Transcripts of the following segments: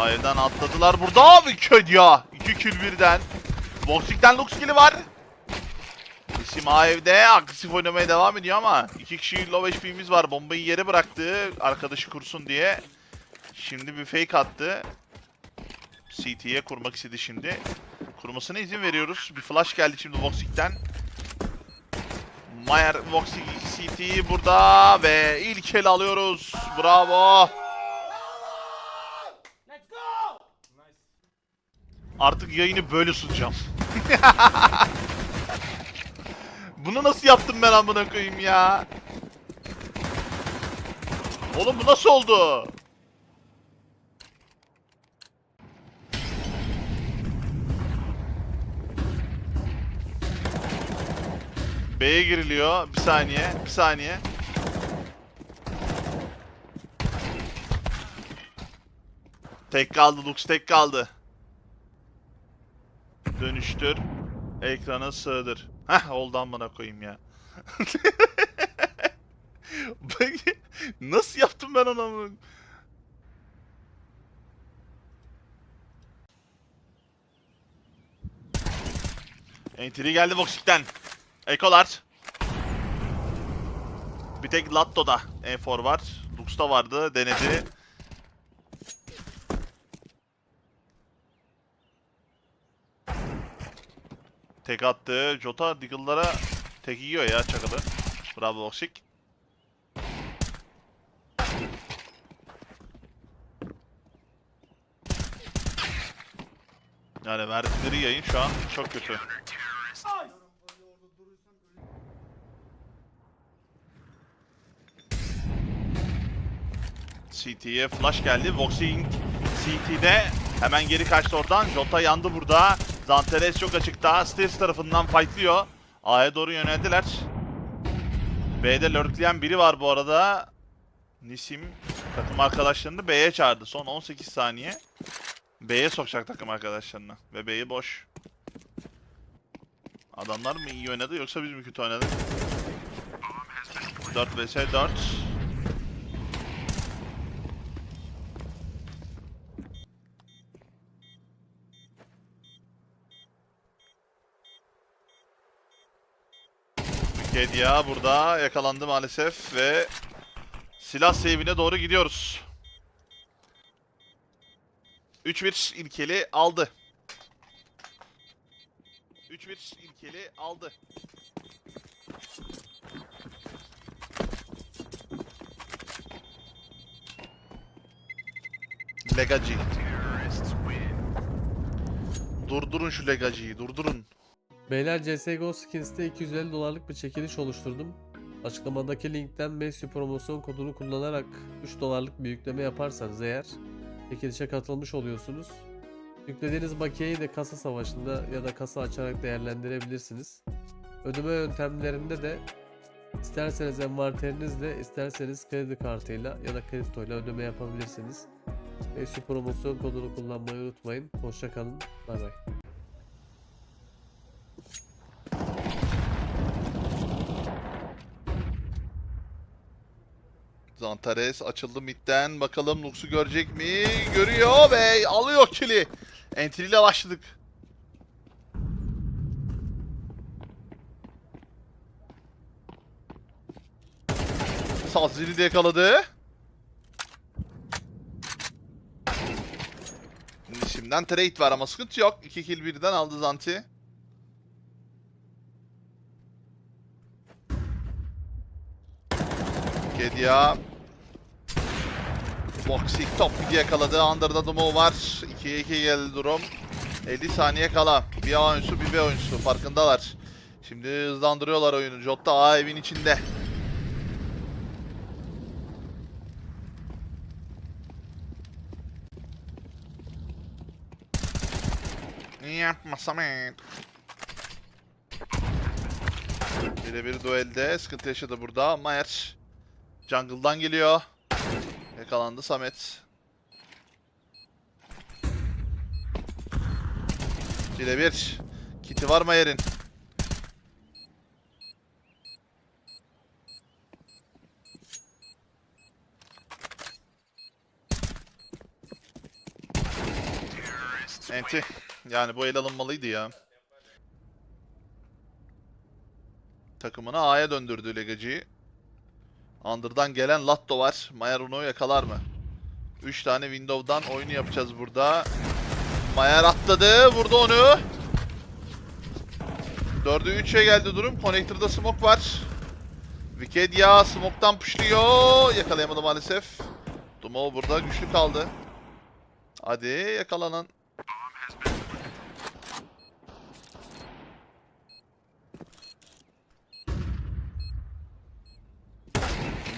Aydan atladılar burada abi köd ya. 2 kill birden. Boxing'den Lux kill'i var. İsim A evde agresif oynamaya devam ediyor ama iki kişi low HP'miz var. Bombayı yere bıraktı arkadaşı kursun diye. Şimdi bir fake attı. CT'ye kurmak istedi şimdi. Kurmasına izin veriyoruz. Bir flash geldi şimdi Voxic'ten. Mayer Voxic CT'yi burada ve ilk el alıyoruz. Bravo. Artık yayını böyle sunacağım. Bunu nasıl yaptım ben amına koyayım ya? Oğlum bu nasıl oldu? B'ye giriliyor. Bir saniye, bir saniye. Tek kaldı Lux, tek kaldı. Dönüştür. Ekrana sığdır. Heh oldu amına koyayım ya. Nasıl yaptım ben onu? Entry geldi Voxic'ten. Ekolar. Bir tek Latto'da enfor var. Lux'ta vardı. Denedi. Tek attı. Jota Diggle'lara tek yiyor ya çakalı. Bravo Voxic. Yani verdikleri yayın şu an çok kötü. CT'ye flash geldi. Voxing CT'de hemen geri kaçtı oradan. Jota yandı burada. Zanteres çok açıkta. Stairs tarafından fightlıyor. A'ya doğru yöneldiler. B'de lurkleyen biri var bu arada. Nisim takım arkadaşlarını B'ye çağırdı. Son 18 saniye. B'ye sokacak takım arkadaşlarını. Ve B'yi boş. Adamlar mı iyi oynadı yoksa biz mi kötü oynadık? 4 vs 4. Kedia burada yakalandı maalesef ve silah save'ine doğru gidiyoruz. 3-1 ilkeli aldı. 3-1 ilkeli aldı. Legacı. Durdurun şu legacıyı, durdurun. Beyler CSGO Skins'te 250 dolarlık bir çekiliş oluşturdum. Açıklamadaki linkten Messi promosyon kodunu kullanarak 3 dolarlık bir yükleme yaparsanız eğer çekilişe katılmış oluyorsunuz. Yüklediğiniz bakiyeyi de kasa savaşında ya da kasa açarak değerlendirebilirsiniz. Ödeme yöntemlerinde de isterseniz envanterinizle isterseniz kredi kartıyla ya da kriptoyla ödeme yapabilirsiniz. Messi promosyon kodunu kullanmayı unutmayın. Hoşçakalın. Bay bay. Zantares açıldı midden. Bakalım Lux'u görecek mi? Görüyor ve alıyor kili. Entry ile başladık. Sazili de yakaladı. Şimdiden trade var ama sıkıntı yok. 2 kill birden aldı Zanti. Kedia Boxing top mid yakaladı. Under'da Dumo var. 2'ye 2 geldi durum. 50 saniye kala. Bir A oyuncusu bir B oyuncusu farkındalar. Şimdi hızlandırıyorlar oyunu. Jota A evin içinde. Yapma Samet. Birebir duelde sıkıntı yaşadı burada. Mayer jungle'dan geliyor. Yakalandı Samet. Birebir. Kiti var Mayer'in. Enti. Yani bu el alınmalıydı ya. Takımını A'ya döndürdü Legacı'yı. Under'dan gelen Latto var. Mayer onu yakalar mı? 3 tane Window'dan oyunu yapacağız burada. Mayer atladı. Vurdu onu. 4'ü 3'e geldi durum. Connector'da smoke var. Wicked ya smoke'tan pushluyor. Yakalayamadı maalesef. Dumo burada güçlü kaldı. Hadi yakalanan.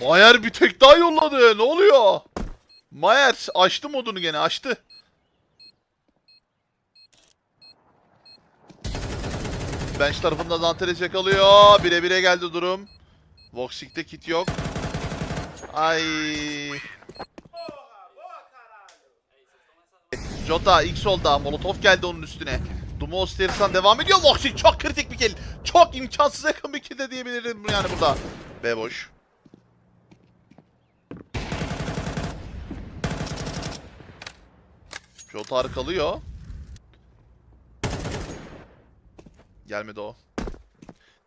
Mayer bir tek daha yolladı. Ne oluyor? Mayer açtı modunu gene açtı. Bench tarafında Zanteres yakalıyor. Bire bire geldi durum. Voxic'te kit yok. Ay. Jota ilk solda. Molotov geldi onun üstüne. Dumo Stairs'tan devam ediyor. Voxic çok kritik bir kill. Çok imkansız yakın bir kill de diyebilirim yani burada. B boş. Jota arkalıyor. Gelmedi o.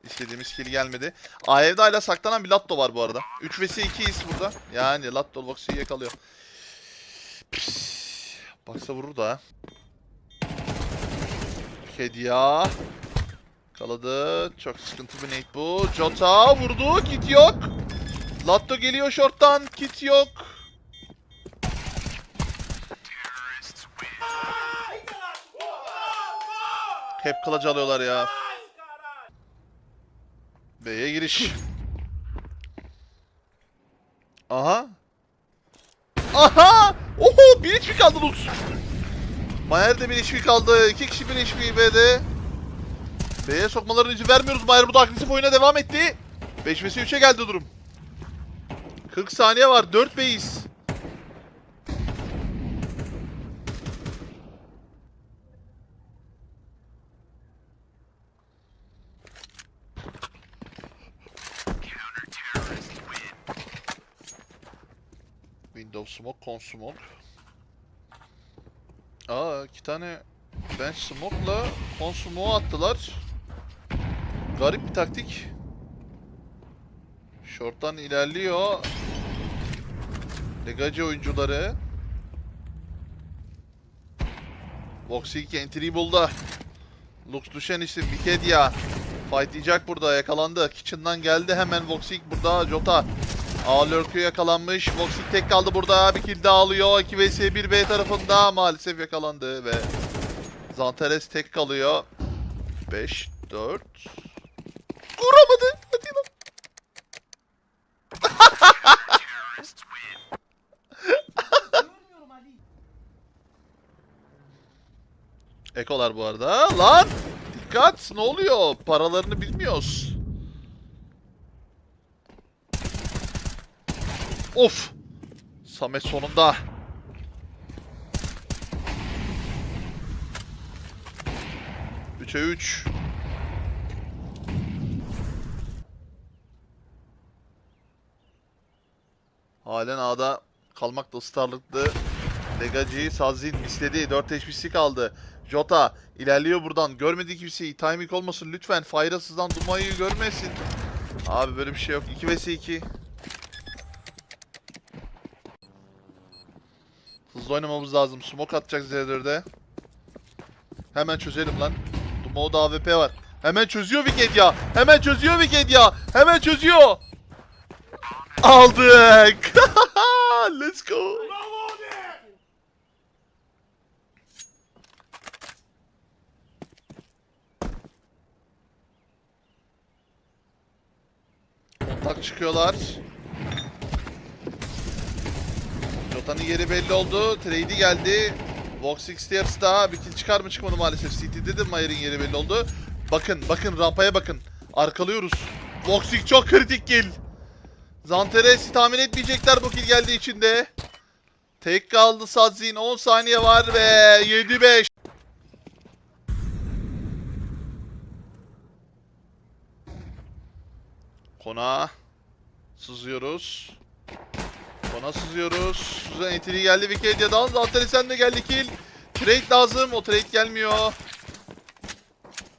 İstediğimiz kill gelmedi. A evde hala saklanan bir Latto var bu arada. 3 vs 2'yiz burada. Yani Latto Voxy'yi yakalıyor. Baksa vurur da. Kedia. Kaladı. Çok sıkıntı bir nade bu. Jota vurdu. Kit yok. Latto geliyor short'tan. Kit yok. Hep kılıç alıyorlar ya. B'ye giriş. Aha. Aha! Oho! Bir HP kaldı Lux. Mayer de bir HP kaldı. İki kişi bir HP B'de. B'ye sokmalarına izin vermiyoruz. Mayer burada agresif oyuna devam etti. 5 vs 3'e geldi durum. 40 saniye var. 4 B'yiz. Smoke, Con Smoke. Aa iki tane Bench Smoke'la Con Smoke attılar. Garip bir taktik. Short'tan ilerliyor. Legacy oyuncuları. Voxy entry buldu. Lux düşen isim Wikidia. Fightlayacak burada yakalandı. Kitchen'dan geldi hemen Voxy burada Jota. A lurk'ü yakalanmış. Voxy tek kaldı burada. Bir kill daha alıyor. 2 vs 1 B tarafında maalesef yakalandı ve Zanteres tek kalıyor. 5 4 Vuramadı. Hadi lan. Ekolar bu arada. Lan! Dikkat! Ne oluyor? Paralarını bilmiyoruz. Of! Samet sonunda. Üçe üç. Halen A'da kalmakta ısrarlıklı. Legacy Sazin istedi. 4 HP'si kaldı. Jota ilerliyor buradan. Görmediği kimseyi. Timing olmasın lütfen. Fayrasızdan Duma'yı görmesin. Abi böyle bir şey yok. 2 vs 2. Hızlı oynamamız lazım. Smoke atacak Z4'e. Hemen çözelim lan. Dumo'da AWP var. Hemen çözüyor Wicked ya. Hemen çözüyor Wicked ya. Hemen çözüyor. Aldık. Let's go. Kontak çıkıyorlar. Jota'nın yeri belli oldu. Trade'i geldi. Vox X Stairs'da bir kill çıkar mı çıkmadı maalesef. CT'de de Mayer'in yeri belli oldu. Bakın bakın rampaya bakın. Arkalıyoruz. Vox X çok kritik kill. Zanteres'i tahmin etmeyecekler bu kill geldiği için de. Tek kaldı Sadzin. 10 saniye var ve 7-5. Kona sızıyoruz. Kona sızıyoruz. Suzan Entry geldi Wikedia'dan. Zanteres'en de geldi kill. Trade lazım. O trade gelmiyor.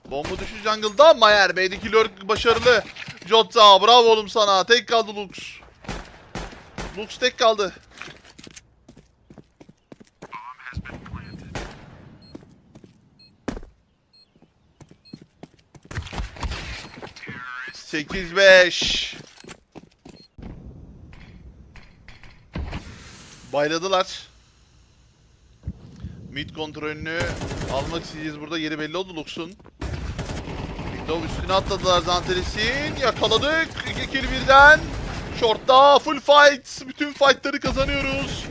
Bomba düştü jungle'da. Mayer B'deki lurk başarılı. Jota bravo oğlum sana. Tek kaldı Lux. Lux tek kaldı. Sekiz beş. Bayladılar. Mid kontrolünü almak isteyeceğiz burada. Yeri belli oldu Lux'un. Window üstüne atladılar Zanteres'in. Yakaladık. İki kill birden. Short'ta full fight. Bütün fight'ları kazanıyoruz.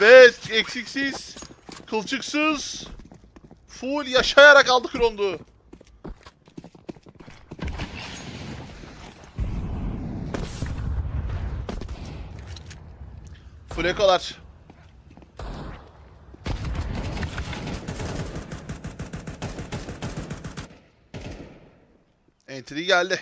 Ve eksiksiz, kılçıksız, full yaşayarak aldık rondu. Full Entry geldi.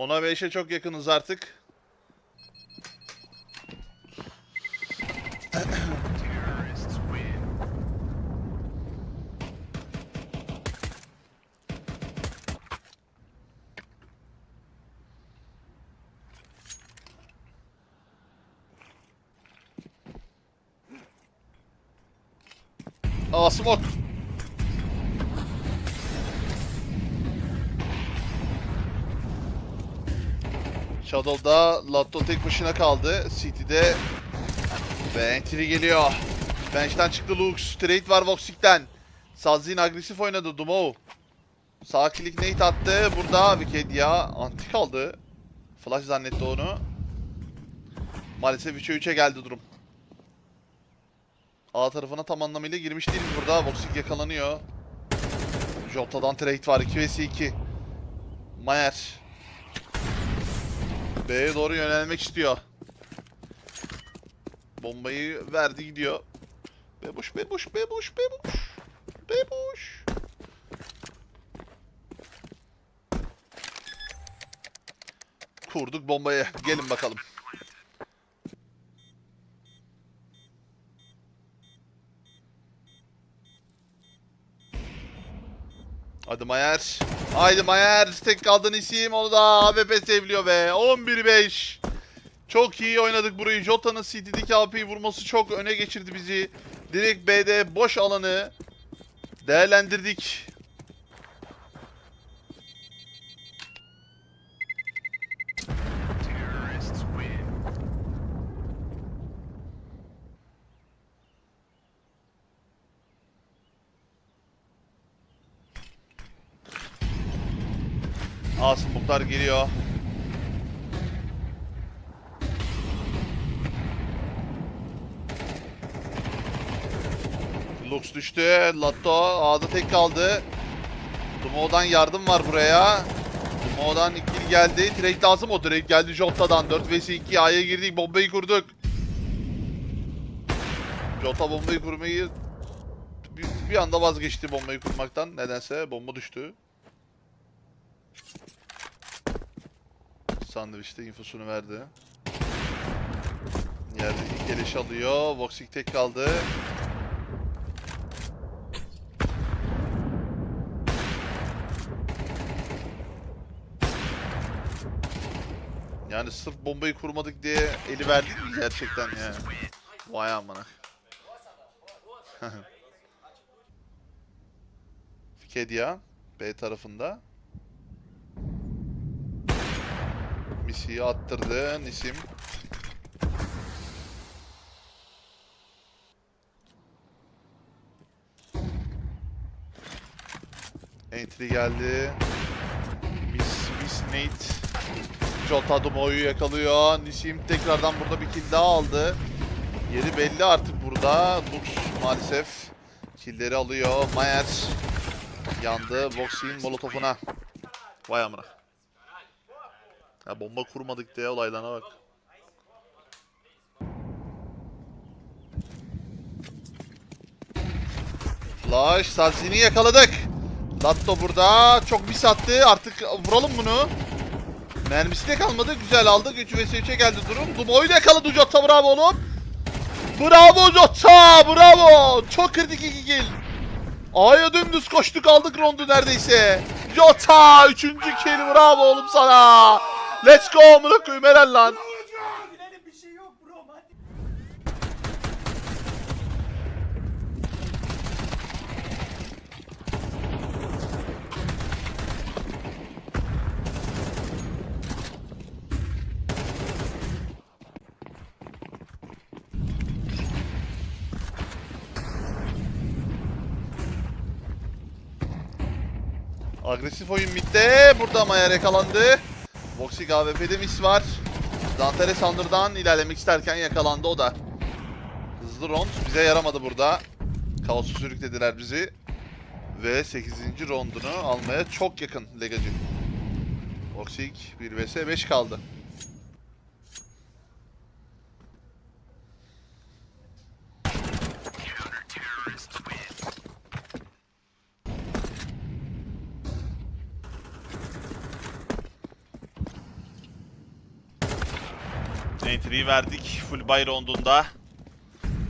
Ona 5'e çok yakınız artık. Aa smoke. Shadow'da Latto tek başına kaldı. City'de ve entry geliyor. Bench'ten çıktı Lux. Trade var Voxic'ten. Sazin agresif oynadı Dumo. Sağ klik nade attı. Burada Wicked ya anti kaldı. Flash zannetti onu. Maalesef 3'e 3'e geldi durum. A tarafına tam anlamıyla girmiş değiliz burada. Voxic yakalanıyor. Jota'dan trade var. 2 vs 2. Mayer. B'ye doğru yönelmek istiyor. Bombayı verdi gidiyor. Bebuş, bebuş, bebuş, bebuş. Bebuş. Kurduk bombayı. Gelin bakalım. Hadi Mayer. Haydi Mayer. Tek kaldın isim. Onu da AWP sevliyor be. 11-5. Çok iyi oynadık burayı. Jota'nın CT'deki AP'yi vurması çok öne geçirdi bizi. Direkt B'de boş alanı değerlendirdik. Muhtar geliyor. Lux düştü. Latto A'da tek kaldı. Dumo'dan yardım var buraya. Dumo'dan ikili geldi. Trade lazım o. Trade geldi Jota'dan. 4 vs 2 A'ya girdik. Bombayı kurduk. Jota bombayı kurmayı bir, bir anda vazgeçti bombayı kurmaktan. Nedense bomba düştü. Sandviçte infosunu verdi. Yerde ilk eleş alıyor. Voxic tek kaldı. Yani sırf bombayı kurmadık diye eli verdik mi gerçekten ya? Vay amına. Fikedia B tarafında. Misi'yi attırdı Nisim. Entry geldi. Miss, Miss Nate. Jota Dumo'yu yakalıyor. Nisim tekrardan burada bir kill daha aldı. Yeri belli artık burada. Lux maalesef Killleri alıyor. Mayer yandı. Voxy'in molotofuna. Vay amına. Ya bomba kurmadık diye olaylarına bak. Flash, Salzini yakaladık. Latto burada. Çok mis attı. Artık vuralım bunu. Mermisi de kalmadı. Güzel aldık. 3 vs 3'e geldi durum. Duboy'u yakaladı Jota. Bravo oğlum. Bravo Jota. Bravo. Çok kritik 2 kill. A'ya dümdüz koştuk aldık rondu neredeyse. Jota. 3. kill. Bravo oğlum sana. Let's go. Amına koyayım helal lan. Bir şey yok bro. Hadi. Agresif oyun midde. Burada Mayer yakalandı. Voxic AWP'de mis var. Dantele Sandır'dan ilerlemek isterken yakalandı o da. Hızlı round bize yaramadı burada. Kaosu sürüklediler bizi. Ve 8. roundunu almaya çok yakın Legacı. Voxic 1 vs 5 kaldı. Entry'yi verdik full buy roundunda.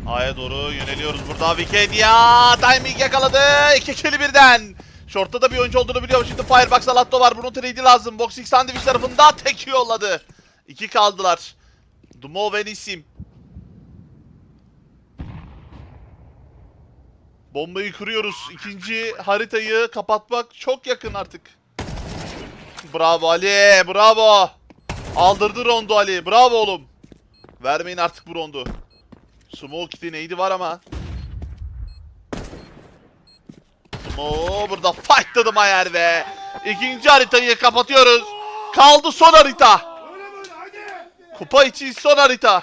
A'ya doğru yöneliyoruz burada. Wikidia timing yakaladı. İki kili birden. Short'ta da bir oyuncu olduğunu biliyorum. Şimdi Firebox Alatto var. Bunun trade'i lazım. Boxing Sandwich tarafında tek yolladı. İki kaldılar. Dumo ve Nisim. Bombayı kuruyoruz. İkinci haritayı kapatmak çok yakın artık. Bravo Ali. Bravo. Aldırdı rondo Ali. Bravo oğlum. Vermeyin artık bu. Smoke neydi var ama. Smoke burada fightladı Mayer ve ikinci haritayı kapatıyoruz. Kaldı son harita. Kupa için son harita.